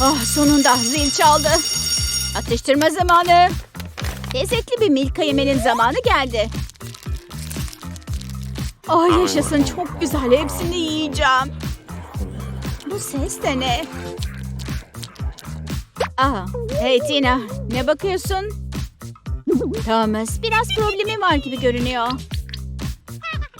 Ah sonunda zil çaldı. Atıştırma zamanı. Lezzetli bir Milka yemenin zamanı geldi. Ay yaşasın çok güzel hepsini yiyeceğim. Bu ses de ne? Aa, hey Tina ne bakıyorsun? Thomas biraz problemi var gibi görünüyor.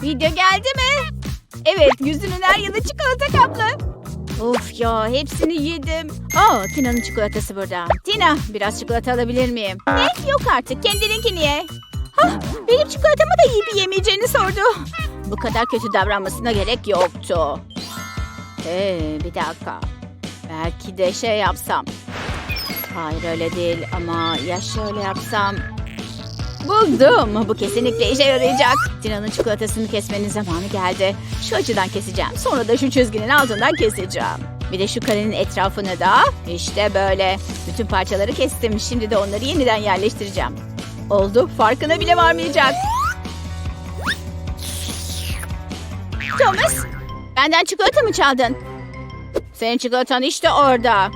Video geldi mi? Evet yüzünün her yanı çikolata kaplı. Of ya hepsini yedim. Aa Tina'nın çikolatası burada. Tina biraz çikolata alabilir miyim? Ne? Yok artık kendininkini ye. Hah benim çikolatamı da yiyip yemeyeceğini sordu. Bu kadar kötü davranmasına gerek yoktu. Ee, bir dakika. Belki de şey yapsam. Hayır öyle değil ama ya şöyle yapsam. Buldum. Bu kesinlikle işe yarayacak. Tina'nın çikolatasını kesmenin zamanı geldi. Şu açıdan keseceğim. Sonra da şu çizginin altından keseceğim. Bir de şu karenin etrafını da işte böyle. Bütün parçaları kestim. Şimdi de onları yeniden yerleştireceğim. Oldu. Farkına bile varmayacak. Thomas, benden çikolata mı çaldın? Senin çikolatan işte orada.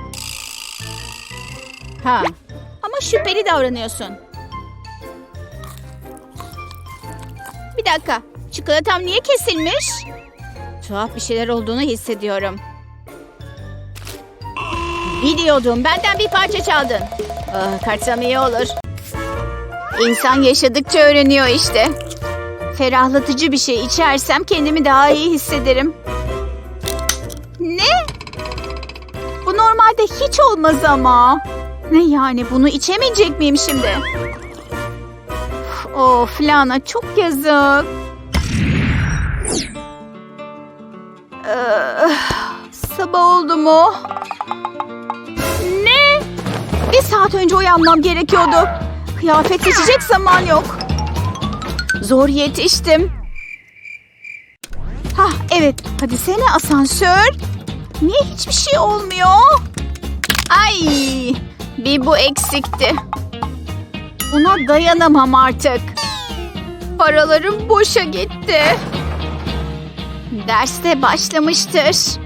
Ha, ama şüpheli davranıyorsun. Bir dakika. Çikolatam niye kesilmiş? Tuhaf bir şeyler olduğunu hissediyorum. Biliyordum. Benden bir parça çaldın. Ah, kaçsam iyi olur. İnsan yaşadıkça öğreniyor işte. Ferahlatıcı bir şey içersem kendimi daha iyi hissederim. Ne? Bu normalde hiç olmaz ama. Ne yani bunu içemeyecek miyim şimdi? Of Lana çok yazık. Ee, sabah oldu mu? Ne? Bir saat önce uyanmam gerekiyordu. Kıyafet seçecek zaman yok. Zor yetiştim. Hah evet hadi sene asansör. Niye hiçbir şey olmuyor? Ay bir bu eksikti. Buna dayanamam artık. Paralarım boşa gitti. Derste başlamıştır.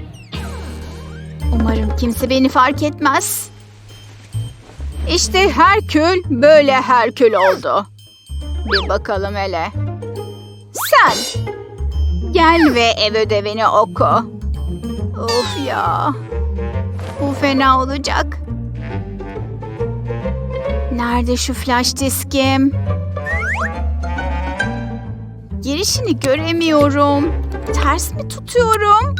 Umarım kimse beni fark etmez. İşte Herkül böyle Herkül oldu. Bir bakalım hele. Sen. Gel ve ev ödevini oku. Of ya. Bu fena olacak. Nerede şu flash diskim? Girişini göremiyorum. Ters mi tutuyorum?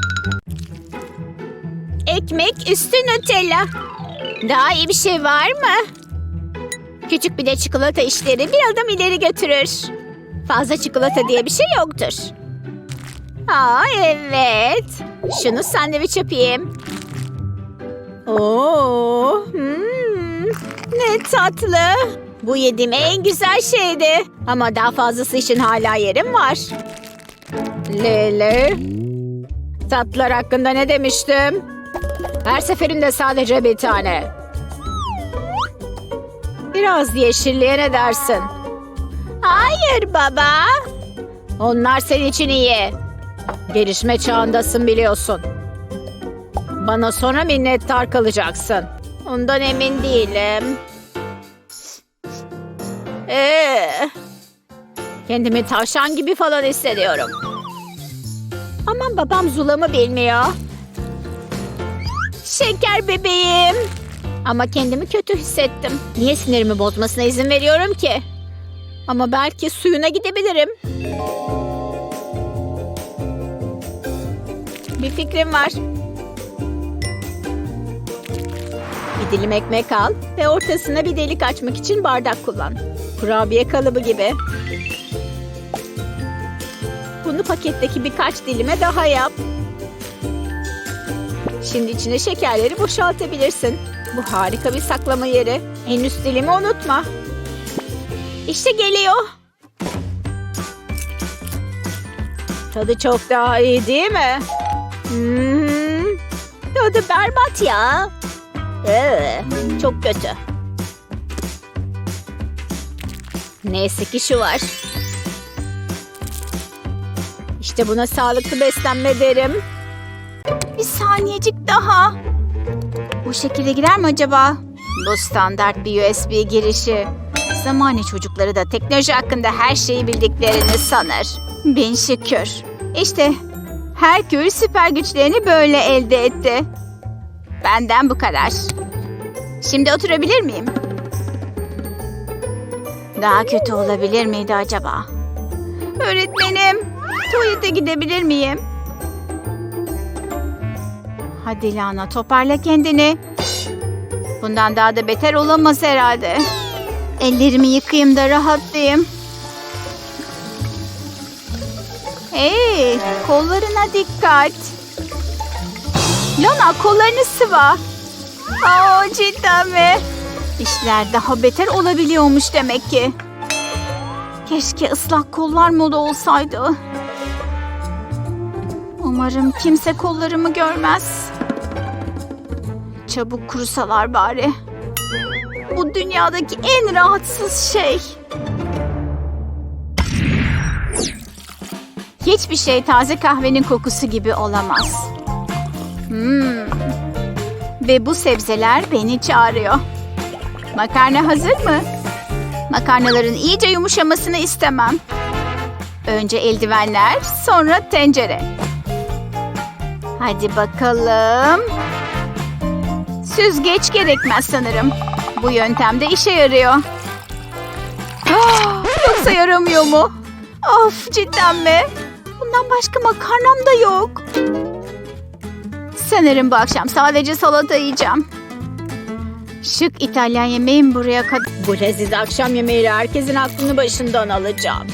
Ekmek üstü Nutella. Daha iyi bir şey var mı? Küçük bir de çikolata işleri bir adım ileri götürür. Fazla çikolata diye bir şey yoktur. Aa evet. Şunu sandviç yapayım. Oo, hmm, ne tatlı. Bu yediğim en güzel şeydi. Ama daha fazlası için hala yerim var. Lele. Tatlılar hakkında ne demiştim? Her seferinde sadece bir tane. Biraz yeşilliğe ne dersin? Hayır baba. Onlar senin için iyi. Gelişme çağındasın biliyorsun. Bana sonra minnettar kalacaksın. Ondan emin değilim. Ee, kendimi tavşan gibi falan hissediyorum. Aman babam Zula'mı bilmiyor. Şeker bebeğim. Ama kendimi kötü hissettim. Niye sinirimi bozmasına izin veriyorum ki? Ama belki suyuna gidebilirim. Bir fikrim var. Dilim ekmek al ve ortasına bir delik açmak için bardak kullan. Kurabiye kalıbı gibi. Bunu paketteki birkaç dilime daha yap. Şimdi içine şekerleri boşaltabilirsin. Bu harika bir saklama yeri. En üst dilimi unutma. İşte geliyor. Tadı çok daha iyi değil mi? Hmm, tadı berbat ya. Ee, çok kötü. Neyse ki şu var. İşte buna sağlıklı beslenme derim. Bir saniyecik daha. Bu şekilde girer mi acaba? Bu standart bir USB girişi. Zamane çocukları da teknoloji hakkında her şeyi bildiklerini sanır. Bin şükür. İşte Herkül süper güçlerini böyle elde etti. Benden bu kadar. Şimdi oturabilir miyim? Daha kötü olabilir miydi acaba? Öğretmenim, tuvalete gidebilir miyim? Hadi Lana toparla kendini. Bundan daha da beter olamaz herhalde. Ellerimi yıkayayım da rahatlayayım. Hey, kollarına dikkat. Lana kollarını sıva. Aa, cidden mi? İşler daha beter olabiliyormuş demek ki. Keşke ıslak kollar moda olsaydı. Umarım kimse kollarımı görmez. Çabuk kurusalar bari. Bu dünyadaki en rahatsız şey. Hiçbir şey taze kahvenin kokusu gibi olamaz. Hmm. Ve bu sebzeler beni çağırıyor. Makarna hazır mı? Makarnaların iyice yumuşamasını istemem. Önce eldivenler, sonra tencere. Hadi bakalım. Süzgeç gerekmez sanırım. Bu yöntemde işe yarıyor. Ah, Yoksa yaramıyor mu? Of cidden mi? Bundan başka makarnam da yok. Sanırım bu akşam sadece salata yiyeceğim. Şık İtalyan yemeğim buraya kadar. Bu leziz akşam yemeğiyle herkesin aklını başından alacağım.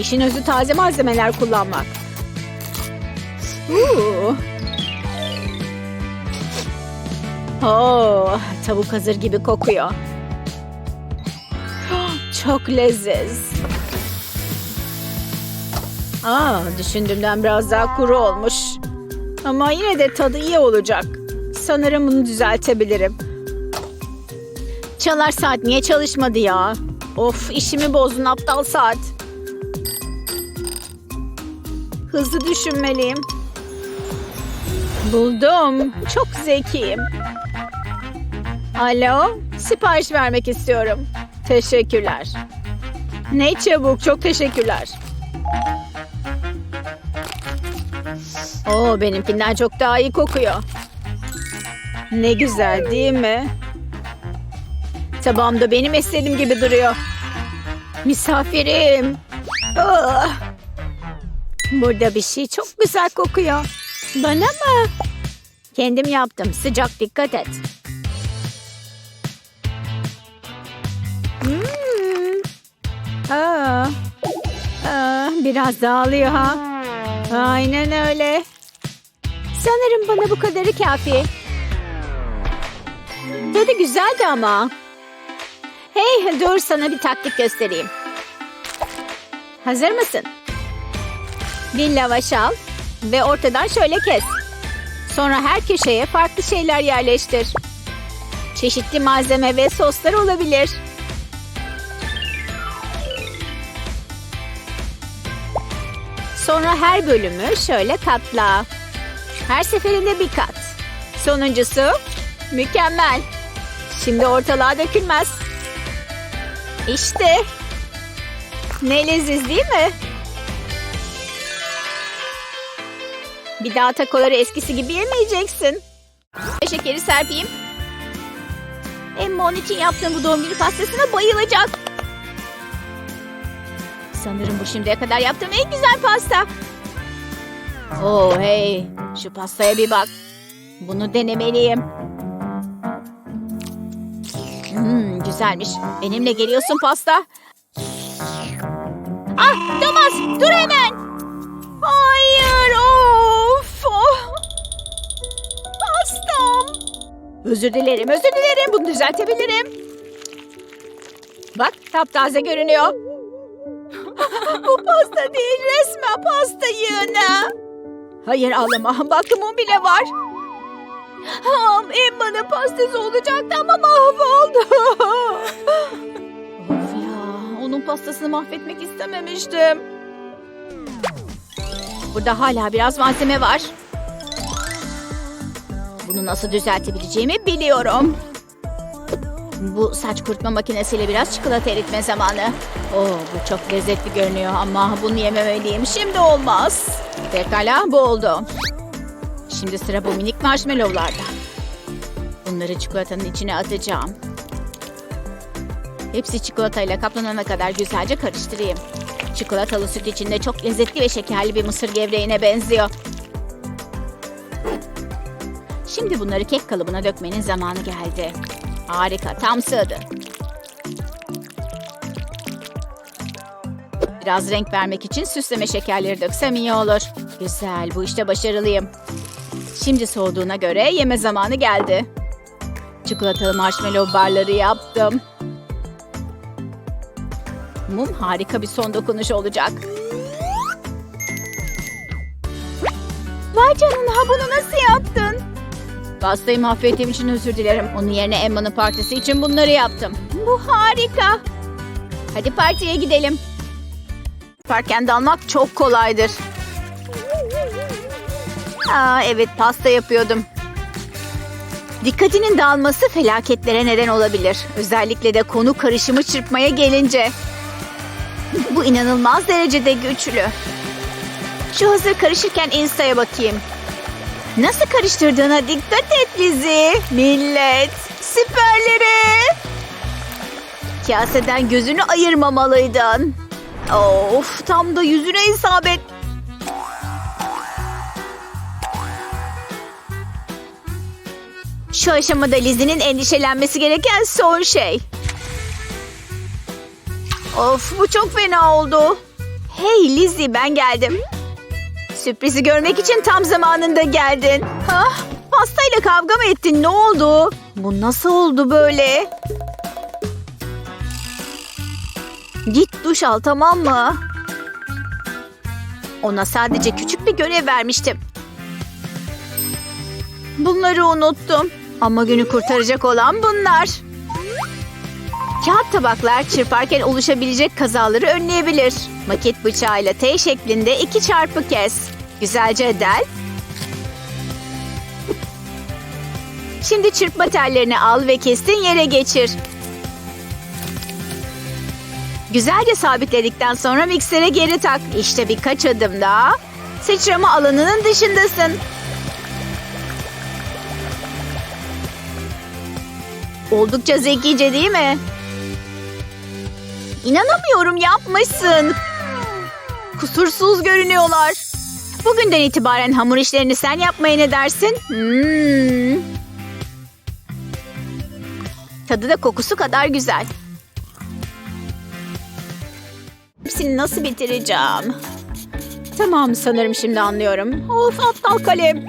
İşin özü taze malzemeler kullanmak. Uuu. Oo, tavuk hazır gibi kokuyor. Çok leziz. Aa, düşündüğümden biraz daha kuru olmuş. Ama yine de tadı iyi olacak. Sanırım bunu düzeltebilirim. Çalar saat niye çalışmadı ya? Of işimi bozdun aptal saat. Hızlı düşünmeliyim. Buldum. Çok zekiyim. Alo, sipariş vermek istiyorum. Teşekkürler. Ne çabuk, çok teşekkürler. Oo, benimkinden çok daha iyi kokuyor. Ne güzel değil mi? Tabağımda benim istediğim gibi duruyor. Misafirim. Ah! Burada bir şey çok güzel kokuyor. Bana mı? Kendim yaptım. Sıcak dikkat et. Hmm. Aa. Aa, biraz dağılıyor ha. Aynen öyle. Sanırım bana bu kadarı kafi. Tadı güzeldi ama. Hey dur sana bir taktik göstereyim. Hazır mısın? Bir lavaş al ve ortadan şöyle kes. Sonra her köşeye farklı şeyler yerleştir. Çeşitli malzeme ve soslar olabilir. Sonra her bölümü şöyle katla. Her seferinde bir kat. Sonuncusu mükemmel. Şimdi ortalığa dökülmez. İşte. Ne leziz değil mi? Bir daha takoları eskisi gibi yemeyeceksin. Şekeri serpeyim. Emma onun için yaptığım bu doğum günü pastasına bayılacak. Sanırım bu şimdiye kadar yaptığım en güzel pasta. Oh hey, şu pastaya bir bak. Bunu denemeliyim. Hmm, güzelmiş. Benimle geliyorsun pasta. Ah, Thomas, dur hemen. Hayır, of. Oh. Pastam. Özür dilerim, özür dilerim. Bunu düzeltebilirim. Bak, taptaze görünüyor. Bu pasta değil, resmen pasta yığını. Hayır ağlama, bakımım bile var. Ham, Emma'nın pastası olacaktı ama mahvoldu. of ya, onun pastasını mahvetmek istememiştim. Burada hala biraz malzeme var. Bunu nasıl düzeltebileceğimi biliyorum. Bu saç kurutma makinesiyle biraz çikolata eritme zamanı. Oo, bu çok lezzetli görünüyor ama bunu yememeliyim. Şimdi olmaz. Pekala bu oldu. Şimdi sıra bu minik marshmallowlarda. Bunları çikolatanın içine atacağım. Hepsi çikolatayla kaplanana kadar güzelce karıştırayım. Çikolatalı süt içinde çok lezzetli ve şekerli bir mısır gevreğine benziyor. Şimdi bunları kek kalıbına dökmenin zamanı geldi. Harika, tam sığdı. Biraz renk vermek için süsleme şekerleri döksem iyi olur. Güzel, bu işte başarılıyım. Şimdi soğuduğuna göre yeme zamanı geldi. Çikolatalı marshmallow barları yaptım. Mum harika bir son dokunuş olacak. Vay canına bunu nasıl yaptın? Pastayı mahvettiğim için özür dilerim. Onun yerine Emma'nın partisi için bunları yaptım. Bu harika. Hadi partiye gidelim. Yaparken dalmak çok kolaydır. Aa, evet pasta yapıyordum. Dikkatinin dağılması felaketlere neden olabilir. Özellikle de konu karışımı çırpmaya gelince. Bu inanılmaz derecede güçlü. Şu hazır karışırken Insta'ya bakayım. Nasıl karıştırdığına dikkat et Lizzy. Millet, siperleri. Kaseden gözünü ayırmamalıydın. Of, tam da yüzüne isabet. Şu aşamada Lizzie'nin endişelenmesi gereken son şey. Of bu çok fena oldu. Hey Lizzie ben geldim. Sürprizi görmek için tam zamanında geldin. Ah, pastayla kavga mı ettin ne oldu? Bu nasıl oldu böyle? Git duş al tamam mı? Ona sadece küçük bir görev vermiştim. Bunları unuttum. Ama günü kurtaracak olan bunlar. Kağıt tabaklar çırparken oluşabilecek kazaları önleyebilir. Maket bıçağıyla T şeklinde iki çarpı kes. Güzelce del. Şimdi çırpma tellerini al ve kestiğin yere geçir. Güzelce sabitledikten sonra miksere geri tak. İşte birkaç adım daha. Sıçrama alanının dışındasın. Oldukça zekice değil mi? İnanamıyorum yapmışsın. Kusursuz görünüyorlar. Bugünden itibaren hamur işlerini sen yapmaya ne dersin? Hmm. Tadı da kokusu kadar güzel. Hepsini nasıl bitireceğim? Tamam sanırım şimdi anlıyorum. Of aptal kalem.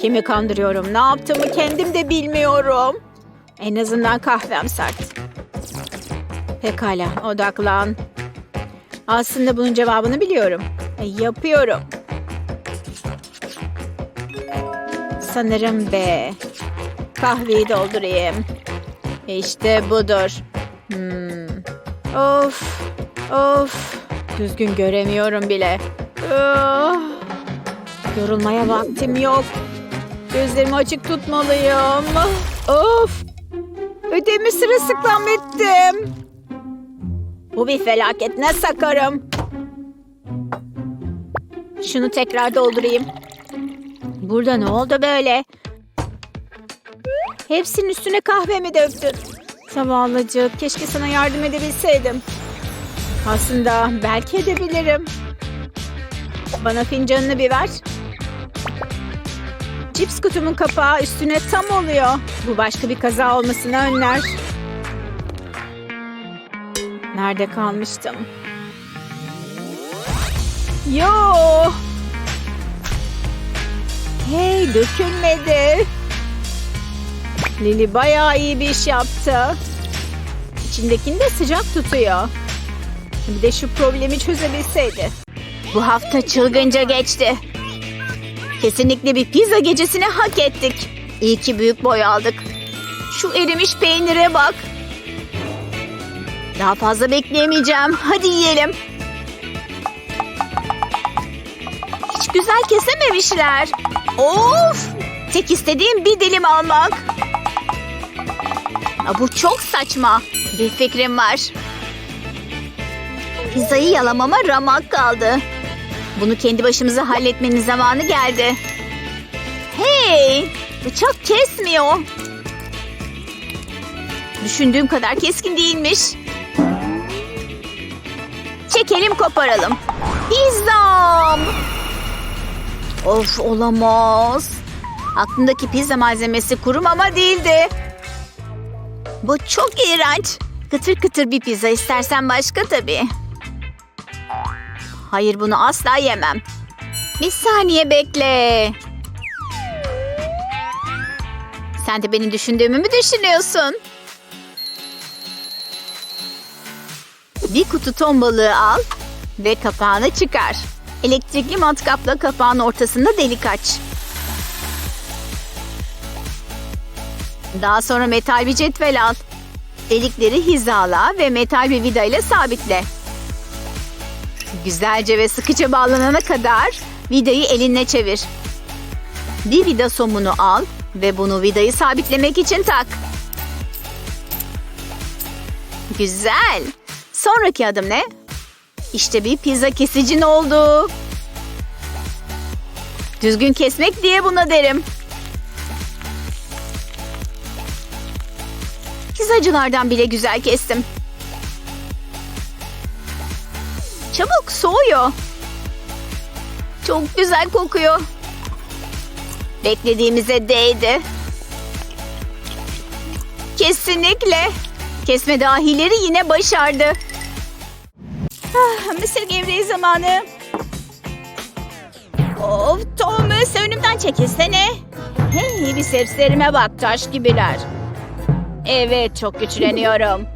Kimi kandırıyorum? Ne yaptığımı kendim de bilmiyorum. En azından kahvem sert. Pekala, odaklan. Aslında bunun cevabını biliyorum. E, yapıyorum. Sanırım B. Kahveyi doldurayım. İşte budur. Hmm. Of, of. Düzgün göremiyorum bile. Ah. Yorulmaya vaktim yok. Gözlerimi açık tutmalıyım. Of! Ödemi sırılsıklam ettim. Bu bir felaket. Ne sakarım. Şunu tekrar doldurayım. Burada ne oldu böyle? Hepsinin üstüne kahve mi döktün? Zavallıcık. Keşke sana yardım edebilseydim. Aslında belki edebilirim. Bana fincanını bir ver. Cips kutumun kapağı üstüne tam oluyor. Bu başka bir kaza olmasını önler. Nerede kalmıştım? Yo! Hey dökülmedi. Lili bayağı iyi bir iş yaptı. İçindekini de sıcak tutuyor. Bir de şu problemi çözebilseydi. Bu hafta çılgınca geçti. Kesinlikle bir pizza gecesini hak ettik. İyi ki büyük boy aldık. Şu erimiş peynire bak. Daha fazla bekleyemeyeceğim. Hadi yiyelim. Hiç güzel kesememişler. Of! Tek istediğim bir dilim almak. Bu çok saçma. Bir fikrim var. Pizzayı yalamama ramak kaldı. Bunu kendi başımıza halletmenin zamanı geldi. Hey! Bıçak kesmiyor. Düşündüğüm kadar keskin değilmiş. Çekelim koparalım. Pizzam! Of olamaz. Aklımdaki pizza malzemesi kuru mama değildi. Bu çok iğrenç. Kıtır kıtır bir pizza istersen başka tabii. Hayır bunu asla yemem. Bir saniye bekle. Sen de benim düşündüğümü mü düşünüyorsun? Bir kutu ton balığı al ve kapağını çıkar. Elektrikli matkapla kapağın ortasında delik aç. Daha sonra metal bir cetvel al. Delikleri hizala ve metal bir vida ile sabitle. Güzelce ve sıkıca bağlanana kadar vidayı elinle çevir. Bir vida somunu al ve bunu vidayı sabitlemek için tak. Güzel. Sonraki adım ne? İşte bir pizza kesicin oldu. Düzgün kesmek diye buna derim. Pizzacılardan bile güzel kestim. Çabuk soğuyor. Çok güzel kokuyor. Beklediğimize değdi. Kesinlikle. Kesme dahileri yine başardı. Ah, mısır gevreği zamanı. Of Thomas önümden çekilsene. Hey bir seslerime bak taş gibiler. Evet çok güçleniyorum.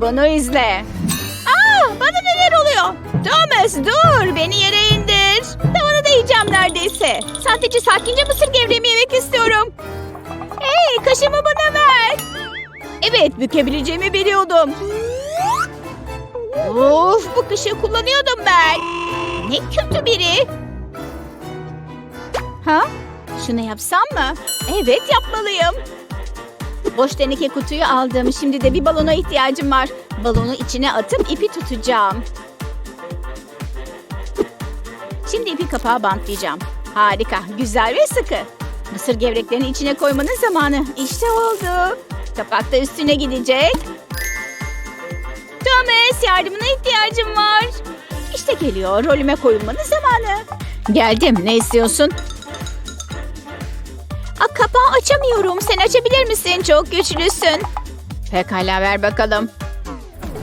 Bunu izle. Aa, bana neler oluyor? Thomas dur beni yere indir. Tavanı da yiyeceğim neredeyse. Sadece sakince mısır gevreğimi yemek istiyorum. Hey kaşımı bana ver. Evet bükebileceğimi biliyordum. Of bu kaşığı kullanıyordum ben. Ne kötü biri. Ha? Şunu yapsam mı? Evet yapmalıyım. Boş teneke kutuyu aldım. Şimdi de bir balona ihtiyacım var. Balonu içine atıp ipi tutacağım. Şimdi ipi kapağa bantlayacağım. Harika, güzel ve sıkı. Mısır gevreklerini içine koymanın zamanı. İşte oldu. Kapak da üstüne gidecek. Thomas yardımına ihtiyacım var. İşte geliyor rolüme koyulmanın zamanı. Geldim ne istiyorsun? Açamıyorum. Sen açabilir misin? Çok güçlüsün. Pekala ver bakalım.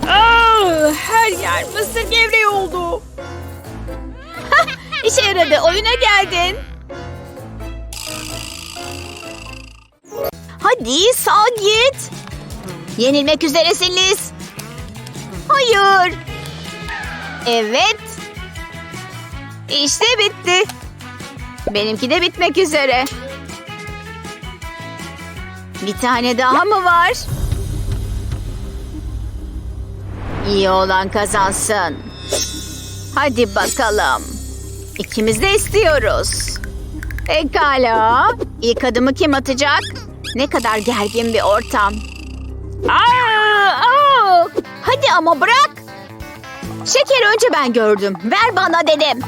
Aa, her yer mısır gevreği oldu. İşe yaradı. Oyuna geldin. Hadi sağ git. Yenilmek üzeresin Liz. Hayır. Evet. İşte bitti. Benimki de bitmek üzere. Bir tane daha mı var? İyi olan kazansın. Hadi bakalım. İkimiz de istiyoruz. Pekala. İlk adımı kim atacak? Ne kadar gergin bir ortam. Aa, aa! Hadi ama bırak. Şeker önce ben gördüm. Ver bana dedim.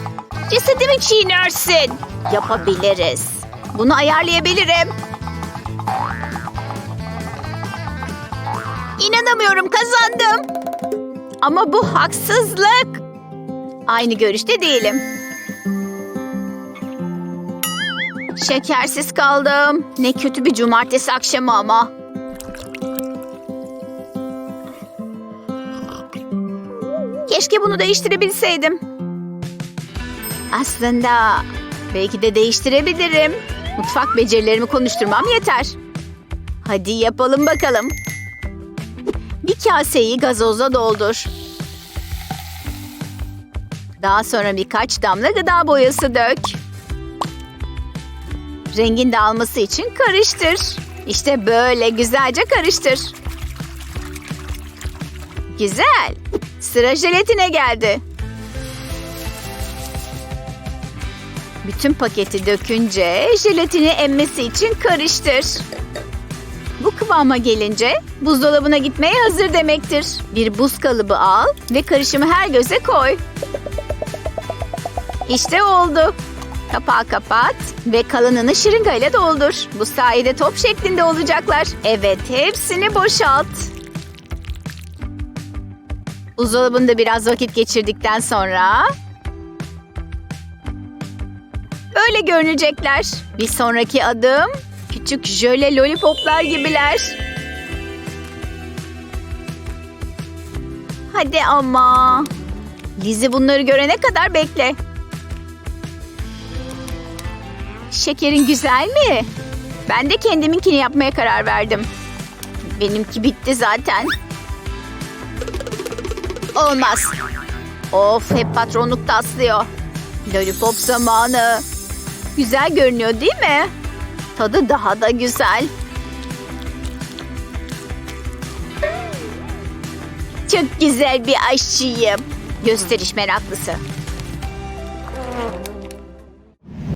Cesedimi çiğnersin. Yapabiliriz. Bunu ayarlayabilirim. İnanamıyorum kazandım. Ama bu haksızlık. Aynı görüşte değilim. Şekersiz kaldım. Ne kötü bir cumartesi akşamı ama. Keşke bunu değiştirebilseydim. Aslında belki de değiştirebilirim. Mutfak becerilerimi konuşturmam yeter. Hadi yapalım bakalım. Bir kaseyi gazoza doldur. Daha sonra birkaç damla gıda boyası dök. Rengin dağılması için karıştır. İşte böyle güzelce karıştır. Güzel. Sıra jelatine geldi. Bütün paketi dökünce jelatini emmesi için karıştır. Bu kıvama gelince buzdolabına gitmeye hazır demektir. Bir buz kalıbı al ve karışımı her göze koy. İşte oldu. Kapağı kapat ve kalanını şırıngayla doldur. Bu sayede top şeklinde olacaklar. Evet, hepsini boşalt. Buzdolabında biraz vakit geçirdikten sonra... Böyle görünecekler. Bir sonraki adım küçük jöle lollipoplar gibiler. Hadi ama. Lizzie bunları görene kadar bekle. Şekerin güzel mi? Ben de kendiminkini yapmaya karar verdim. Benimki bitti zaten. Olmaz. Of hep patronluk taslıyor. Lollipop zamanı. Güzel görünüyor değil mi? Tadı daha da güzel. Çok güzel bir aşçıyım. Gösteriş meraklısı.